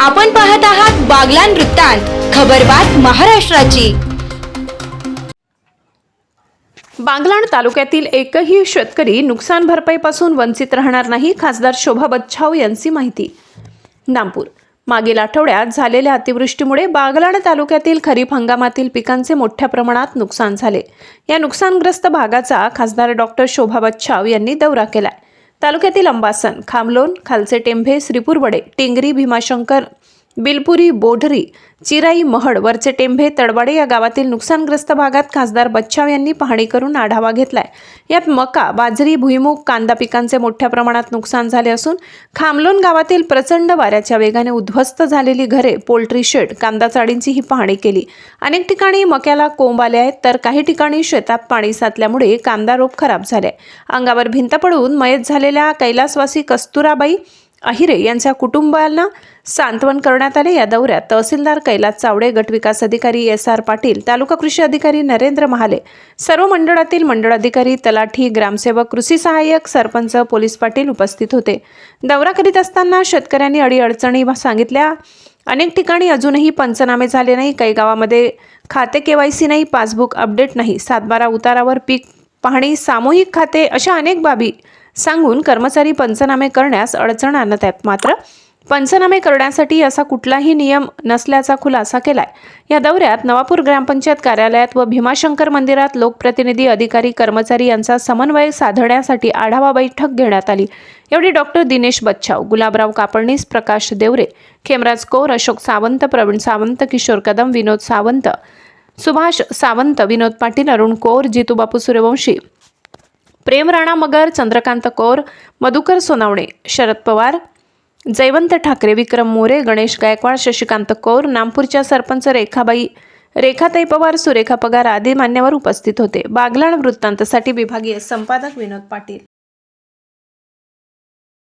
आपण पाहत आहात बागलान वृत्तांत खबरबात महाराष्ट्राची. बागलाण तालुक्यातील एकही शेतकरी नुकसान भरपाईपासून वंचित राहणार नाही खासदार शोभा बच्छाव यांची माहिती. नामपूर. मागील आठवड्यात झालेल्या अतिवृष्टीमुळे बागलाण तालुक्यातील खरीप हंगामातील पिकांचे मोठ्या प्रमाणात नुकसान झाले. या नुकसानग्रस्त भागाचा खासदार डॉक्टर शोभा बच्छाव यांनी दौरा केलाय. तालुक्यातील अंबासन खामलोन खालचे टेंभे श्रीपूरवडे टिंगरी भीमाशंकर बिलपुरी बोढरी चिराई महड वरचे टेंभे तडवाडे या गावातील नुकसानग्रस्त भागात खासदार बच्छाव यांनी पाहणी करून आढावा घेतलाय. यात मका बाजरी भुईमूग कांदा पिकांचे मोठ्या प्रमाणात नुकसान झाले असून खामलोन गावातील प्रचंड वाऱ्याच्या वेगाने उद्ध्वस्त झालेली घरे पोल्ट्री शेड कांदा चाळींची ही पाहणी केली. अनेक ठिकाणी मक्याला कोंब आले आहेत तर काही ठिकाणी शेतात पाणी साचल्यामुळे कांदा रोप खराब झाले अंगावर भिंत पडून मयत झालेल्या कैलासवासी कस्तुराबाई अहिरे यांच्या कुटुंबांना सांत्वन करण्यात आले. या दौऱ्यात तहसीलदार कैलास चावडे गटविकास अधिकारी एस आर पाटील तालुका कृषी अधिकारी नरेंद्र महाले सर्व मंडळातील मंडळ अधिकारी तलाठी ग्रामसेवक कृषी सहाय्यक सरपंच पोलीस पाटील उपस्थित होते. दौरा करीत असताना शेतकऱ्यांनी अडीअडचणी सांगितल्या. अनेक ठिकाणी अजूनही पंचनामे झाले नाही. काही गावामध्ये खाते केवायसी नाही पासबुक अपडेट नाही. सातबारा उतारावर पीक पाहणी सामूहिक खाते अशा अनेक बाबी सांगून कर्मचारी पंचनामे करण्यास अडचण आणत आहेत. मात्र पंचनामे करण्यासाठी असा कुठलाही नियम नसल्याचा खुलासा केलाय. या दौऱ्यात नवापूर ग्रामपंचायत कार्यालयात व भीमाशंकर मंदिरात लोकप्रतिनिधी अधिकारी कर्मचारी यांचा समन्वय साधण्यासाठी आढावा बैठक घेण्यात आली. एवढी डॉक्टर दिनेश बच्छाव गुलाबराव कापडणीस प्रकाश देवरे खेमराज कौर अशोक सावंत प्रवीण सावंत किशोर कदम विनोद सावंत सुभाष सावंत विनोद पाटील अरुण कौर जितूबापू सूर्यवंशी प्रेम राणा मगर चंद्रकांत कौर मधुकर सोनावणे शरद पवार जयवंत ठाकरे विक्रम मोरे गणेश गायकवाड शशिकांत कौर नामपूरच्या सरपंच रेखाबाई रेखाताई पवार सुरेखा पगार आदी मान्यवर उपस्थित होते. बागलाण वृत्तांतसाठी विभागीय संपादक विनोद पाटील.